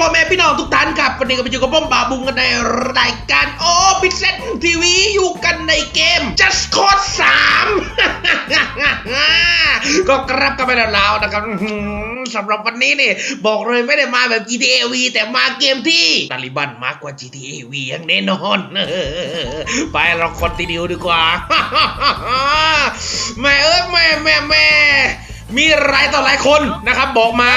พ่อแม่พี่น้องทุกท่านครับวันนี้ก็ไปอยู่กับผมบาบุงกันในรายการโอ้พิเศษทีวีอยู่กันในเกม Just Cause 3 ก็กรับกันไปแล้วๆนะครับสำหรับวันนี้นี่บอกเลยไม่ได้มาแบบ GTA V แต่มาเกมที่ตาลิบันมากกว่า GTA V อย่างแน่นอนไปเราคอนติเนียดีกว่าแม่เอ้ยแม่แม่แม่มีหลายต่อหลายคนนะครับบอกมา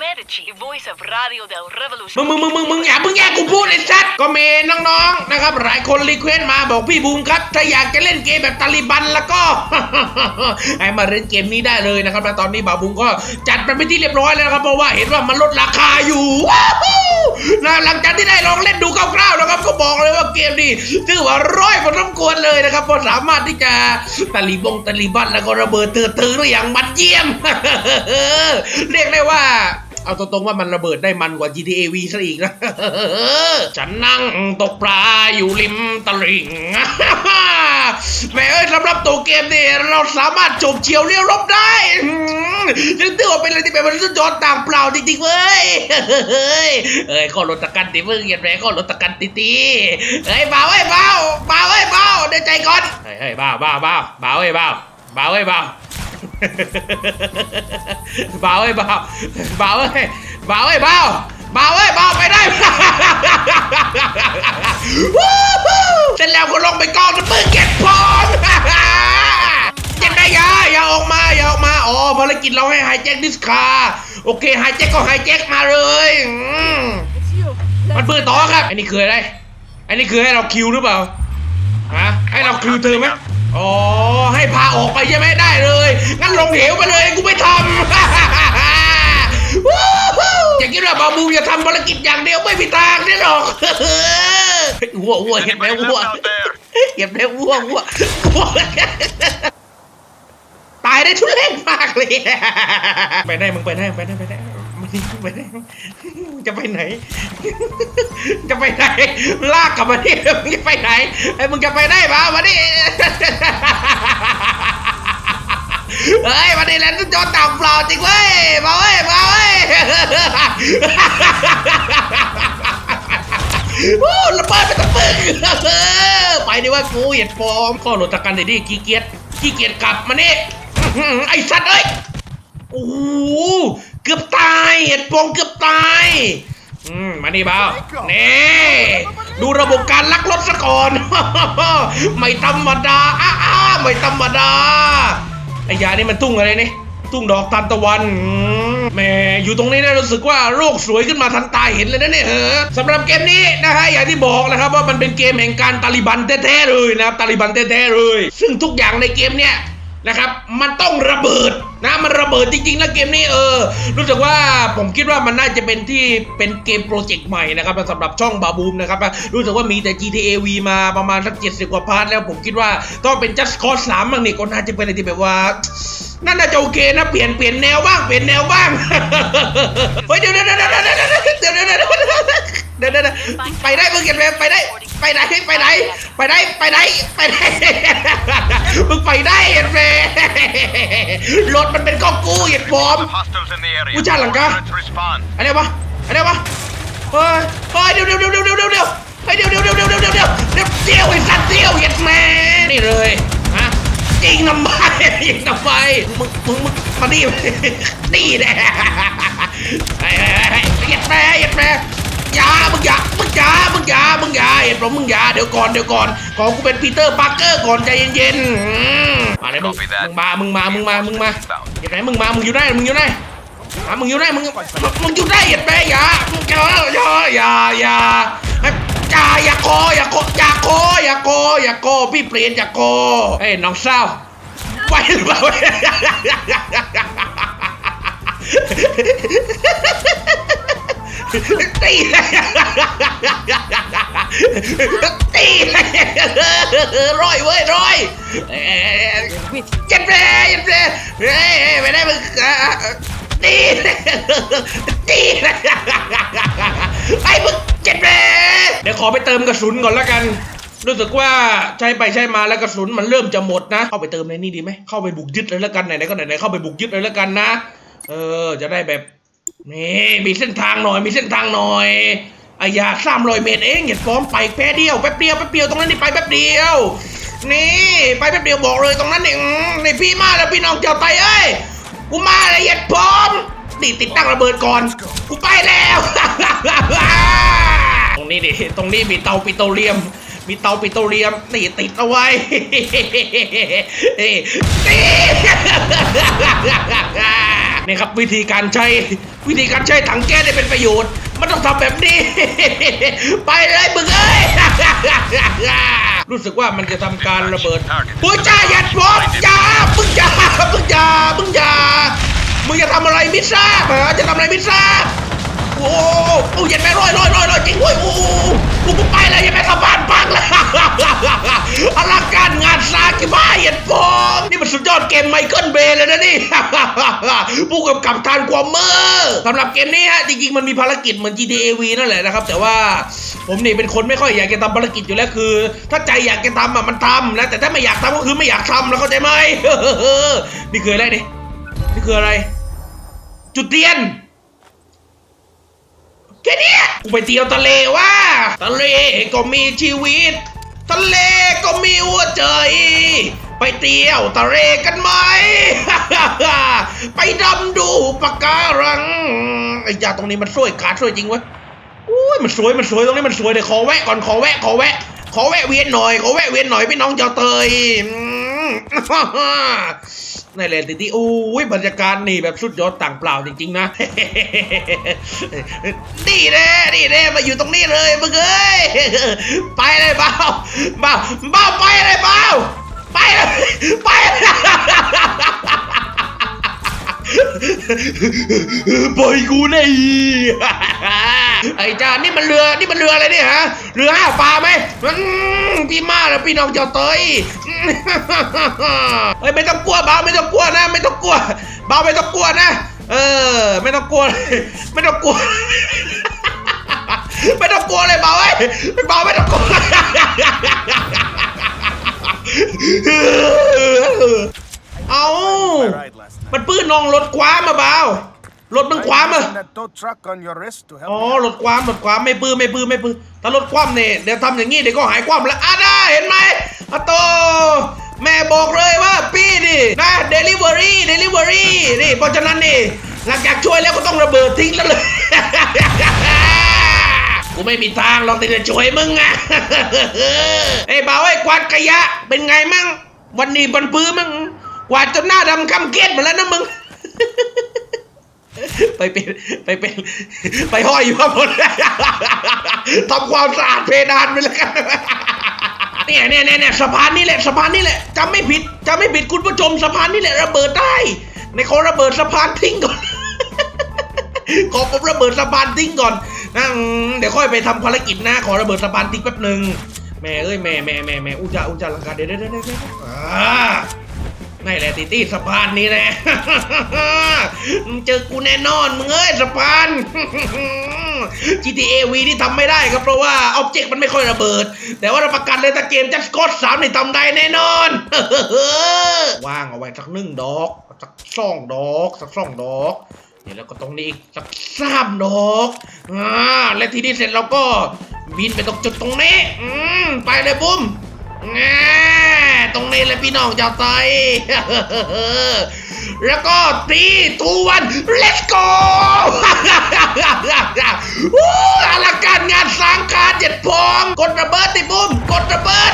Medici, voice of Radio del มึง Revolution. มึงมึงมึงมึงอย่ามึงแย่งกูพูดไอ้สัตว์ก็มีน้องๆนะครับ หลายคนรีเควสต์มาบอกพี่บูมครับ ถ้าอยากจะเล่นเกมแบบตาลิบันแล้วก็ ให้มาเล่นเกมนี้ได้เลยนะครับแล้วตอนนี้บ่าวบูมก็จัดไปเป็นที่เรียบร้อยแล้วนะครับเพราะว่าเห็นว่ามันลดราคาอยู่ว้าวนะหลังจากที่ได้ลองเล่นดูคร่าวๆนะครับก็บอกเลยว่าเกมนี้ถือว่าร้อยพอสมควรเลยนะครับเพราะสามารถที่จะตาลีบงตาลีบันแล้วก็ระเบิดเตือนตือได้อย่างมันเยี่ยม เรียกได้ว่า เอาตรงๆว่ามันระเบิดได้มันกว่า GTA V ซะอีกนะฉันนั่งตกปลาอยู่ริมตลิ่งแม่เอ้ยสำหรับตัวเกมนี่เราสามารถจบเฉียวเลี้ยวรบได้อื้อหือถือว่าเป็นอะไรที่เป็นมันสุดยอดต่างเปล่าจริงๆเว้ย เฮ้ยเอ้ยข้อรถตะกันติมึงเห็นไหมข้อรถตะกันติตีเฮ้ยเบาเอ้ยเบาเบาเอ้ยเบาเดี๋ยวใจก่อน เฮ้ยเฮ้ยเบาเบาเบาเบาเอ้ยเบาเบาเอ้ยเบา เบาเอ้ยเบาเบาเอ้ยเบาเอ้ยเบาเบาเอ้ยเบาไปได้เสร็จแล้วก็ลงไปกองน้ำมือเก็บพร้อมยังไงยาอย่าออกมาอย่าออกมาอ๋อภารกิจเราให้ไฮแจ็คดิสคาโอเคไฮแจ็คก็ไฮแจ็คมาเลยมมันปืนต่อครับอันนี้คืออะไรอันนี้คือให้เราคิวหรือเปล่าฮะให้เราคิวเธอไหม อ๋อ ให้พาออกไปใช่ไหมได้เลย งั้นลงเหวไปเลยกูไม่ทำอย่าคิดว่าบาบูจะทำภารกิจอย่างเดียวไม่มีทางได้หรอกวัววัวเห็นไหมวัวเก็บได้วัววัววัวตายได้ทุเรศมากเลย ไปได้มึงไปได้ไปได้ไปได้ ไปได้จะไปไหน จะไปไหน ลากกลับมาที่มึงจะไปไหนไอ้มึงจะไปได้ปะมาดิเฮ้ยวันนี้แลนด์จอต่างเปล่าจริงเว้ยมาเว้ยมาเว้ยโอ้ระเบิดไปตะปึงไปดิว่ากูเหยียดฟอมข้อหลุดตะกันดิดิขี้เกียจขี้เกียจกลับมานี่ไอ้สัตว์เอ้ยโอ้ เกือบตายเหยียดฟองเกือบตายอืมมานี่เบาเน่ดูระบบการลักรถซะก่อน ไม่ธรรมดาอ้าอ้าไม่ธรรมดาไอ้ยานี่มันตุ้งอะไรนี่ตุ้งดอกทานตะวันแหม่อยู่ตรงนี้นะรู้สึกว่าโลกสวยขึ้นมาทันตาเห็นเลยนะเนี่ยเออสำหรับเกมนี้นะฮะอย่างที่บอกนะครับว่ามันเป็นเกมแห่งการตาลิบันแท้ๆเลยนะครับตาลิบันแท้ๆเลย ซึ่งทุกอย่างในเกมเนี่ยนะครับ มันต้องระเบิด นะมันระเบิดจริงๆนะเกมนี้เออ รู้สึกว่าผมคิดว่ามันน่าจะเป็นที่เป็นเกมโปรเจกต์ใหม่นะครับสำหรับช่องบาบูมนะครับรู้สึกว่ามีแต่ GTA V มาประมาณสัก70กว่าพาร์ทแล้วผมคิดว่าต้องเป็น Just Cause 3บ้างนี่ก็น่าจะเป็นอะไรที่แบบว่านั่นน่าจะโอเคนะเปลี่ยนเปลี่ยนแนวบ้างเปลี่ยนแนวบ้างเฮ้ยเดี๋ยวเดี๋ยวเดี๋ยวเดี๋ยวเดี๋ยวเดี๋ยวเดี๋ยวเดี๋ยวเดี๋ยวเดี๋ยวเดี๋ยวไปได้มึงเก็บไปได้ไปไหนไปไหนไปไหนไปไหนไปไหนมึงไปได้เห็นไหม รถมันเป็นกองกูเห็นฟอร์ม Hostiles in the area. Ucha, Lanka. Ordnance respond. อะไรวะอะไรวะเฮ้ยเฮ้ยเดี๋ยวเดี๋ยวเดี๋ยวเดี๋ยวเดี๋ยวเดี๋ยวเฮ้ยเดี๋ยวเดี๋ยวเดี๋ยวเดี๋ยวเดี๋ยวเดี๋ยวเดี๋ยวเดี๋ยวไอ้สัตว์เดี๋ยวเห็นไหมนี่เลยฮะยิงทำไมยิงทำไมมึงมึงมึงมาดินี่แน่ไอ้ไอ้ไอ้ อย่ามึงอย่ามึงอย่ามึงอย่ามึงอย่าเห็นผมมึงอย่าเดี๋ยวก่อนเดี๋ยวก่อนขอกูเป็นปีเตอร์ปาร์เกอร์ก่อนใจเย็นๆอืมมาเลยมึงมึงมามึงมามึงมามึงมาเห็นไหมมึงมามึงอยู่ได้มึงอยู่ได้อะมึงอยู่ได้มึงมึงอยู่ได้เห็นไหมอย่ามึงอย่าอย่าอย่าอย่าอย่าอย่าโกอย่าโกอย่าโกอย่าโกอย่าโกพี่เปลี่ยนอย่าโกเอ้ยน้องเศร้าไปหรือเปล่า ตีเลยตีเลยร้อยเว้ยร้อยเอ้ยเจ็บเลยเจ็บเลยเฮ้ยไม่ได้มึงตีตีไอ้มึงเจ็บเลยเดี๋ยวขอไปเติมกระสุนก่อนแล้วกันรู้สึกว่าใช้ไปใช้มาแล้วกระสุนมันเริ่มจะหมดนะ เข้าไปเติมในนี่ดีไหมเข้าไปบุกยึดเลยแล้วกันไหนๆก็ไหนๆเข้าไปบุกยึดเลยแล้วกันนะ เออ จะได้แบบ นี่มีเส้นทางหน่อย มีเส้นทางหน่อยอายาสามรอยเมตรเองเห็นฟอร์มไปแป๊บเดียวแป๊บเดียวแป๊บเดียวตรงนั้นนี่ไปแป๊บเดียว นี่ไปแป๊บเดียวบอกเลยตรงนั้นนี่อืมนี่พี่มาแล้วพี่น้องเจ้าไตเอ้ยกูมาแล้วเหยียดพร้อมนี่ติดตั้งระเบิดก่อนกูไปแล้ว ตรงนี้ดิตรงนี้มีเตาปิโตรเลียม มีเตาปิโตรเลียมนี่ติดเอาไว้นี่ นี่ครับวิธีการใช้วิธีการใช้ถังแก๊สได้เป็นประโยชน์ มันต้องทำแบบนี้ ไปเลยมึงเอ้ย รู้สึกว่ามันจะทำการระเบิดโอ้ยจ้าหยัดพบจ้ามึงจ้ามึงจ้ามึงจ้ามึงจะทำอะไรม่ทราเหรอจะทำอะไรม่ทราโอ้โหโอ้ยยันแม่ร้อยร้อยร้อยร้อยจริงเว้ยโอ้โหกูไปแล้วยันแม่สะพานพังแล้ว ร้างกี่บ้าเห็นฟองนี่มันสุดยอดเกมไมเคิลเบย์เลยนะนี่ ผู้กำกับทานความเมอร์สำหรับเกมนี้ฮะจริงๆมันมีภารกิจเหมือน GTA V นั่นแหละนะครับ แต่ว่าผมนี่เป็นคนไม่ค่อยอยากจะทำภารกิจอยู่แล้วคือ ถ้าใจอยากจะทำอะมันทำนะแต่ถ้าไม่อยากทำก็คือไม่อยากทำแล้วเข้าใจไหมนี่คืออะไรนี่นี่คืออะไร จุดเทียนแค่นี้กูไปเที่ยวทะเลว่าทะเลก็มีชีวิต ทะเลก็มีหัวใจ ไปเที่ยวทะเลกันไหม ไปดำดูปะการังไอ้ยาตรงนี้มันสวยขาดสวยจริงเวะอุ้ยมันสวยมันสวยตรงนี้มันสวยเดี๋ยวขอแวะก่อนขอแวะขอแวะ ขอแวะเวียนหน่อยขอแวะเวียนหน่อยพี่น้องเจ้าเตยในแลนด์ซิตี้โอ้ยบรรยากาศนี่แบบสุดยอดต่างเปล่าจริงๆนะนี่แน่นี่แน่มาอยู่ตรงนี้เลยมึงเอ้ยไปเลยเบาเบาเบาไปเลยเบา ไปไปเลยปล่อยกูได้ไอ้จานี่มันเรือนี่มันเรืออะไรเนี่ยฮะเรือห้าปลาไหมพี่มาแล้วพี่น้องเจ้าเตยเฮ้ยไม่ต้องกลัวเบาไม่ต้องกลัวนะ ไม่ต้องกลัวเบาไม่ต้องกลัวนะ เออ ไม่ต้องกลัว ไม่ต้องกลัว ไม่ต้องกลัวเลยเบาเอ้ยเบาไม่ต้องกลัว เอามันปื้นนองรถคว้ามาเบารถมึงคว้ามาอ๋อรถคว้ามรถคว้ามไม่ปื้มไม่ปื้มไม่ปื้มถ้ารถควาเนี่ยเดี๋ยวทำอย่างงี้เดี๋ยวก็หายความแล้วอะได้เห็นไหมอะโตแม่บอกเลยว่าพี่นี่นะเดลิเวอรี่เดลิเวอรี่นี่เพราะฉะนั้นนี่หลังจากช่วยแล้วก็ต้องระเบิดทิ้งแล้วเลย กูไม่มีทางหรอกที่จะช่วยมึงอะไอ้บ่าวไอ้กวาดขยะ เป็นไงมั่ง วันนี้บันปื้มั่งกวาดจนหน้าดำคำเกียดหมดแล้วนะมึง ไปเป็นไปเป็นไปห้อยอยู่ข้างบนทำความสะอาดเพดานไปเลยกันเนี่ยเนี่ยเนี่ยเนี่ยสะพานนี่แหละสะพานนี่แหละจำไม่ผิดจำไม่ผิดคุณผู้ชมสะพานนี่แหละระเบิดได้ในขอระเบิดสะพานทิ้งก่อน ขอผมระเบิดสะพานทิ้งก่อนนะเดี๋ยวค่อยไปทำภารกิจนะขอระเบิดสะพานทิ้งแป๊บหนึ่งแม่เอ้ยแม่แม่แม่แม่อุจจาอุจาลังกาเดี๋ยวเดี๋ยวเดี๋ยวเดี๋ยวอ่านี่แหละติตี้สะพานนี้แหละมึงเจอกูแน่นอนมึงเอ้ยสะพาน GTA V ที่ทำไม่ได้ครับเพราะว่าอ็อบเจกต์มันไม่ค่อยระเบิด แต่ว่ารับประกันเลยถ้าเกมจัสกอตสามนี่ทำได้แน่นอนว่างเอาไว้สักหนึ่งดอก สักสองดอก สักสองดอก เดี๋ยวแล้วก็ตรงนี้อีกสักสามดอกอ่าและที่นี้เสร็จเราก็บินไปตรงจุดตรงนี้ อืมไปเลยบุ้มง่าตรงนี้เลยพี่น้องเจ้าไตแล้วก็ตีทูวัน let's go อลังการงานสร้างคารเจ็ดพอง กดระเบิดติบุ้ม กดระเบิด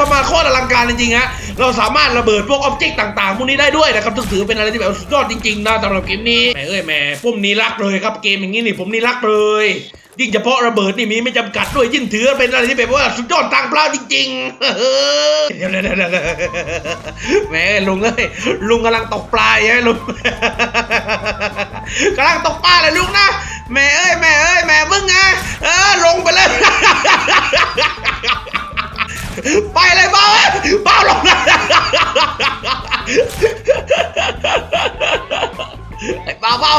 ทำมาโคตรอลังการจริงๆฮะเราสามารถระเบิดพวกออบเจกต์ต่างๆพวกนี้ได้ด้วยนะครับถือเป็นอะไรที่แบบสุดยอดจริงๆนะสำหรับเกมนี้แหมเอ้ยแหมผมนี่รักเลยครับเกมอย่างนี้นี่ผมนี่รักเลยยิ่งเฉพาะระเบิดนี่มีไม่จำกัดด้วยยิ่งถือเป็นอะไรที่แบบว่าสุดยอดต่างเปล่าจริงๆเดี๋ยวๆๆแหมลุงเอ้ยลุงกำลังตกปลาอยู่ฮะลุงกำลังตกปลาเลยลุงนะแม่เอ้ยแม่เอ้ยแม่มึงไงเออลงไปเลย ไปเลยเบาเอ้ยเบาลงนะไอ้เบาเบา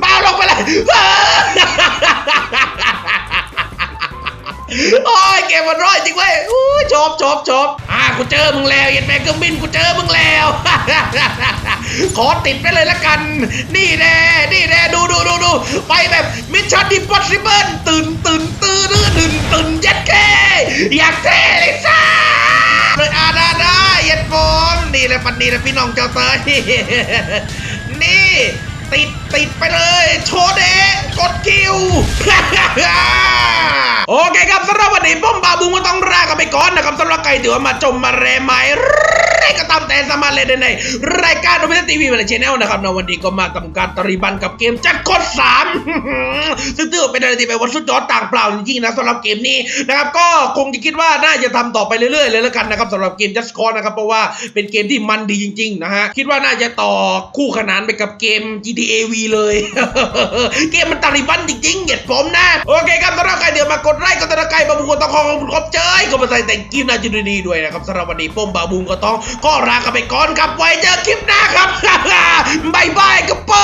เบาลงไปเลยโอ้ยเกมมันร้อยจริงเว้ยอู้ชอบชอบชอบอ่ากูเจอมึงแล้วเย็นแมงเครื่องบินกูเจอมึงแล้ว ขอติดไปเลยละกัน นี่แน่นี่แน่ดูดูดูดูไปแบบมิชชั่นดิพอสิเบิลตื่นตื่นตื่นตื่นตื่นตื่นย็ดแค่อยากเท่ มนี่แหลยปันนี่แหละพี่น้องเจ้าเตยนี่ ติดติดไปเลย โชว์เดะ กดคิว โอเคครับสำหรับวันนี้ผมบาบูก็ต้องลากันไปก่อนนะครับสำหรับใครที่ว่ามาจมมาแรไหมไรก็ตามแต่สามารถเล่นได้ในรายการโอเปร่าทีวีมาในชแนลนะครับในวันนี้ก็มาทำการตริบันกับเกมจัดกดสามซึ่งถือเป็นอะไรที่เป็นวันสุดยอดต่างเปล่าจริงๆนะสำหรับเกมนี้นะครับก็คงจะคิดว่าน่าจะทำต่อไปเรื่อยๆเลยแล้วกันนะครับสำหรับเกม Just call นะครับเพราะว่าเป็นเกมที่มันดีจริงๆนะฮะคิดว่าน่าจะต่อคู่ขนานไปกับเกม GTA V เลย เกมมันตาลิบันจริงๆเหยียดผมนะ โอเคครับสำหรับใครเดี๋ยวมากดไลค์กดติดตามใครบาบูก็ต้องขอขอบคุณครับเจยก็มาใส่แต่งกินนาจุดดีด้วยนะครับสำหรับวันนี้ป้มบาบูก็ต้องก็ลากันไปก่อนครับไว้เจอคลิปหน้าครับบายบายกระโปร